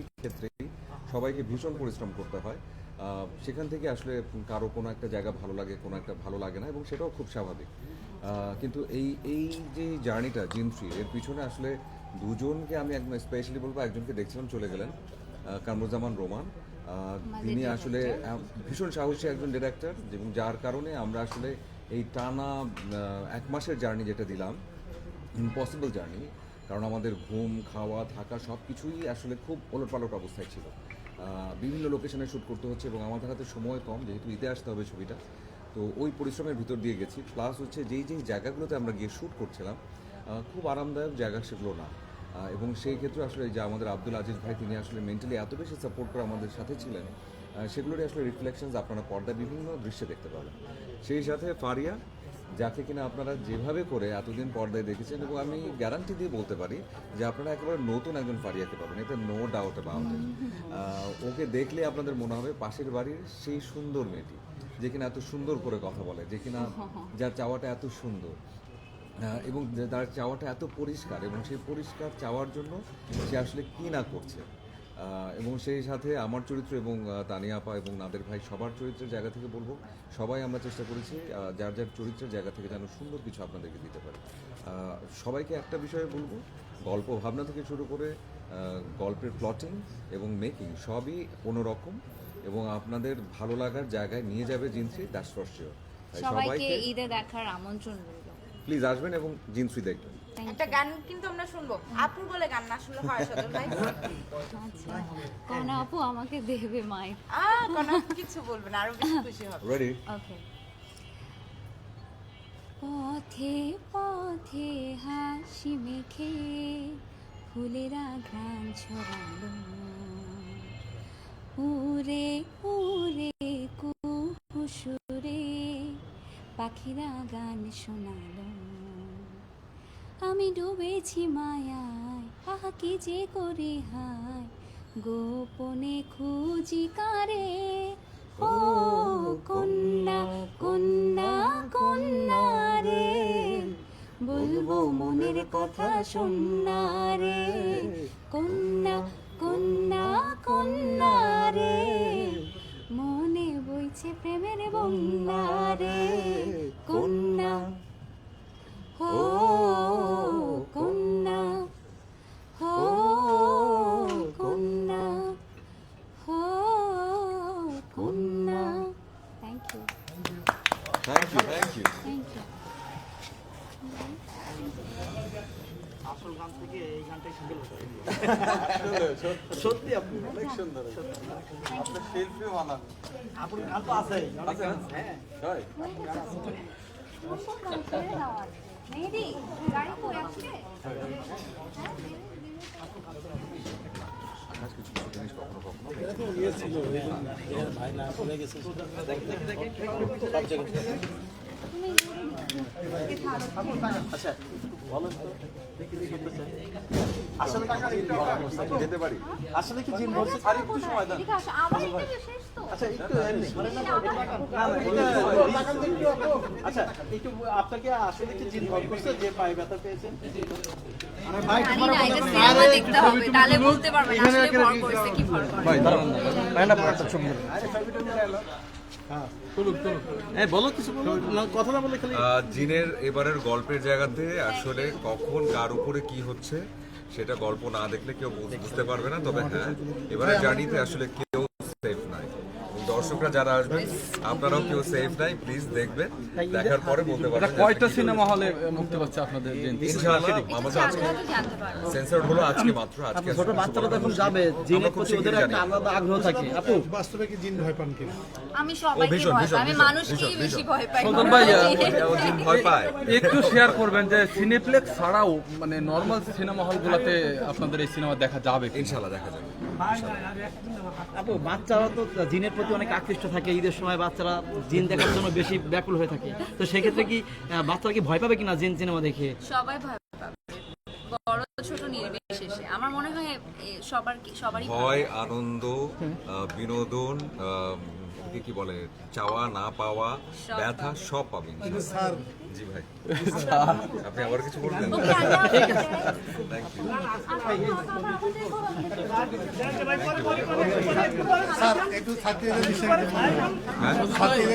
প্রত্যেকটি ক্ষেত্রেই সবাইকে ভীষণ পরিশ্রম করতে হয়। সেখান থেকে আসলে কারও কোনো একটা জায়গা ভালো লাগে কোনো একটা ভালো লাগে না এবং সেটাও খুব স্বাভাবিক। কিন্তু এই এই যে জার্নিটা জিম থ্রি এর পিছনে আসলে দুজনকে আমি একদম স্পেশালি বলব একজনকে দেখছিলাম চলে গেলেন কামরুজ্জামান রোমান। তিনি আসলে ভীষণ সাহসী একজন ডিরেক্টর এবং যার কারণে আমরা আসলে এই টানা এক মাসের জার্নি যেটা দিলাম ইম্পসিবল জার্নি কারণ আমাদের ঘুম, খাওয়া, থাকা সব কিছুই আসলে খুব ওলটপালট অবস্থায় ছিল। বিভিন্ন লোকেশনে শ্যুট করতে হচ্ছে এবং আমাদের হাতে সময় কম, যেহেতু ঈদে আসতে হবে ছবিটা। তো ওই পরিশ্রমের ভিতর দিয়ে গেছি। প্লাস হচ্ছে যেই যেই জায়গাগুলোতে আমরা গিয়ে শ্যুট করছিলাম খুব আরামদায়ক জায়গা সেগুলো না। এবং সেই ক্ষেত্রে আসলে যে আমাদের আব্দুল আজিজ ভাই, তিনি আসলে মেন্টালি এত বেশি সাপোর্ট করে আমাদের সাথে ছিলেন সেগুলোরই আসলে রিফ্লেকশনস আপনারা পর্দায় বিভিন্ন দৃশ্যে দেখতে পাবেন। সেই সাথে ফারিয়া যাকে কিনা আপনারা যেভাবে করে এতদিন পর্দায় দেখেছেন এবং আমি গ্যারান্টি দিয়ে বলতে পারি যে আপনারা একেবারে নতুন একজন ফারিয়াকে পাবেন এটা নো ডাউট অ্যাবাউট ওকে দেখলে আপনাদের মনে হবে পাশের বাড়ির সেই সুন্দর মেয়েটি, যে কিনা এত সুন্দর করে কথা বলে, যে কিনা যার চাওয়াটা এত সুন্দর। এবং তার চাওয়াটা এত পরিষ্কার এবং সেই পরিষ্কার চাওয়ার জন্য সে আসলে কি না করছে। এবং সেই সাথে আমার চরিত্র এবং তানিয়া আপা এবং নাদের ভাই সবার চরিত্রের জায়গা থেকে বলব। সবাই আমরা চেষ্টা করেছি যার যার চরিত্রের জায়গা থেকে যেন সুন্দর কিছু আপনাদেরকে দিতে পারে। সবাইকে একটা বিষয়ে বলব গল্প ভাবনা থেকে শুরু করে গল্পের প্লটিং এবং মেকিং সবই কোনোরকম এবং আপনাদের ভালো লাগার জায়গায় নিয়ে যাবে জিনসি ফর সবাইকে ঈদে দেখার আমন্ত্রণ রইল। প্লিজ আসবেন এবং জিনসি দেখবেন। একটা গান কিন্তু আমরা শুনব। আপুর বলে গান না শুনলে হয় সজল ভাই। আচ্ছা। কোন আপু আমাকে দেবে মাইক। আহ কোনো কিছু বলবে না আরও বেশি খুশি হবে। রেডি ওকে পথে পথে হাসি মেখে ফুলেরা ঘ্রাণ ছড়ালো। উড়ে উড়ে কুহুসুরে পাখিরা গান শোনালো। আমি ডুবেছি মায়ায়, আহা, কি যে করে হায়। গোপনে খুঁজি কারে? ও কন্যা কন্যা কন্যা রে। বলব মনের কথা শোনা রে। কন্যা কন্যা কন্যা রে। মনে বইছে প্রেমের বন্যা রে। কন্যা সত্যি আপনি অনেক সুন্দর আপনার শিল্পী ভালো আপুর গান তো আছে হ্যাঁ মেহেদি আচ্ছা আসলে যেতে পারি। আসলে কি বলছে? আর একটু সময় দেন। শেষ তো। আচ্ছা একটু এমনি। না, না, এটা- আচ্ছা একটু আপনাকে আসলে কি জিন ভয় করছে? যে পায়ে ব্যথা পেয়েছেন? জানি না এটা সিনেমা দেখতে হবে তাহলে বলতে পারবেন আসলে ভর করছে কি ভর করে না, আহ, জিনের এবারের গল্পের জায়গাতে আসলে কখন কার উপরে কি হচ্ছে সেটা গল্প না দেখলে কেউ বুঝ- বুঝতে পারবে না তবে হ্যাঁ এবারে জানিতে আসলে কেউ সেফ নাই। দর্শকরা যারা আসবেন আপনারাও কেউ সেফ নাই প্লিজ দেখবেন দেখার পরে বলতে পারবেন কয়টা সিনেমা হলে মুক্তি পাচ্ছে আপনাদের ইনশাআল্লাহ আমাদের আজকে সেন্সর হলো আজকে মাত্র আজকে ছোট বাচ্চারা তো এখন শুক্রবার। যাবে জিনের প্রতি ওদের একটা আলাদা আগ্রহ থাকে। আপু। বাস্তবে কি জিন ভয় পান কিনা আমি সবাইকে ভীষণ, ভয় পাই। আমি ভীষণ, মানুষকেই বেশি ভয় পাই। সদর ভাই, ও জিন ভয় পায়। একটু শেয়ার করবেন যে সিনেপ্লেক্স ছাড়াও মানে নর্মাল সিনেমা হলগুলোতে আপনাদের এই সিনেমা দেখা যাবে কি? ইনশাআল্লাহ দেখা যাবে। আপু বাচ্চারা তো জিনের প্রতি অনেক আকৃষ্ট থাকে ঈদের সময় বাচ্চারা জিন দেখার জন্য বেশি ব্যাকুল হয়ে থাকে। তো সেক্ষেত্রে কি বাচ্চারা কি ভয় পাবে কিনা জিন সিনেমা দেখে? সবাই ভয় পাবে। বড় ছোট নির্বিশেষে আমার মনে হয় সবার কি- সবারই ভয় আনন্দ বিনোদন কি বলে চাওয়া না পাওয়া ব্যথা সব পাবেন স্যার জি ভাই। আপনি আবার কিছু বলবেন? ওকে আল্লাহ থ্যাংক ইউ স্যার একটু ছাত্রীদের বিষয়ে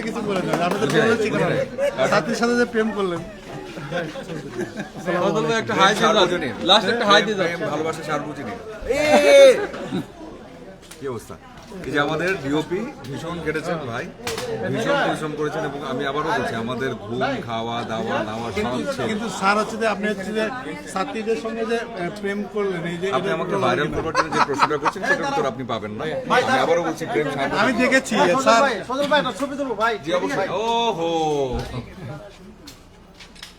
কিছু বলবেন। হ্যাঁ। ছাত্রীর সাথে যে প্রেম করলেন। একটা হাই দিয়ে লাস্ট একটা হাই দিয়ে ভালোবাসা সার্বজনীন। কি অবস্থা? এই যে আমাদের ডিওপি ভীষণ কেটেছেন ভাই ভীষণ পরিশ্রম করেছেন এবং আমি আবারও বলছি আমাদের ঘুম খাওয়া দাওয়া নাওয়া সব কিন্তু স্যার হচ্ছে যে আপনি হচ্ছে যে ছাত্রীদের সঙ্গে যে প্রেম করলেন এই যে আপনি আমাকে ভাইরাল করবার জন্য যে প্রশ্নটা করছেন সেটার উত্তর আপনি পাবেন না। আমি আবারও বলছি প্রেম আমি দেখেছি স্যার ও হো থ্যাংক ইউ জি জি, অবশ্যই। আসছেন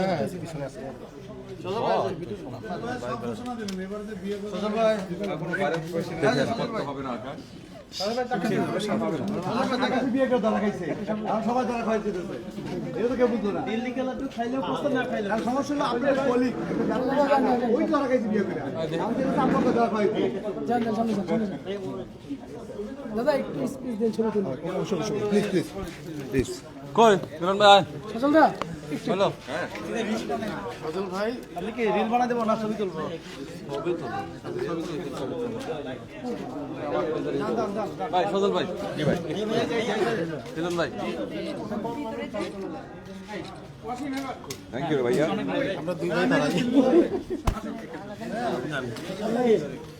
আকাশ দাদা একটু স্পিচ দেন ছবি তুলুন। কই মিলন ভাই। সচল দা? বলো। আপনি কি রিল বানা দেবো না ছবি তুলবো? ভাই ফজল ভাই জি ভাই। ভাই। থ্যাংক ইউ ভাইয়া। আমরা দুই ভাই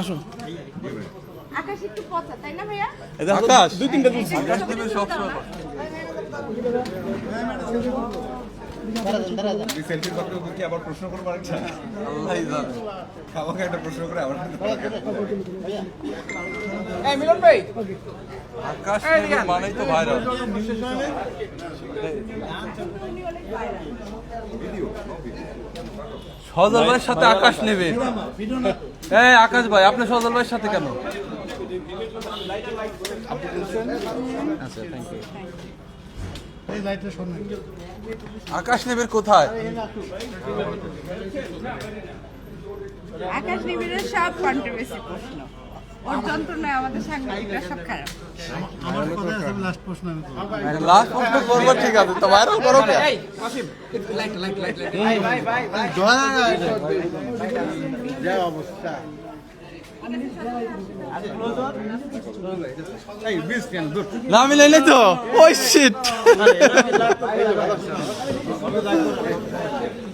আসো আকাশ একটু পচা তাই না ভাইয়া আকাশ দুই তিনটা তুলছি আকাশ দিবে সব সময় এই কি আবার প্রশ্ন করব আরেকটা? আল্লাহই জানে। আমাকে একটা প্রশ্ন করে আবার আকাশ মানেই তো ভাইরাল সজল ভাইয়ের সাথে আকাশ নেবে। হ্যাঁ আকাশ ভাই আপনি সজল ভাইয়ের সাথে কেন? এই লাইটটা শোনেন আকাশ নেবের কোথায়? আকাশ নিবিড়ের সব কন্ট্রোভার্সি প্রশ্ন। ওর যন্ত্রণায় আমাদের সাংবাদিকরা সব খারাপ। আমার কথা আছে লাস্ট প্রশ্ন আমি করব। লাস্ট প্রশ্ন করব ঠিক আছে। তো ভাইরাল করো কে? যা অবস্থা। না মিলে নেই তো। ওই শিট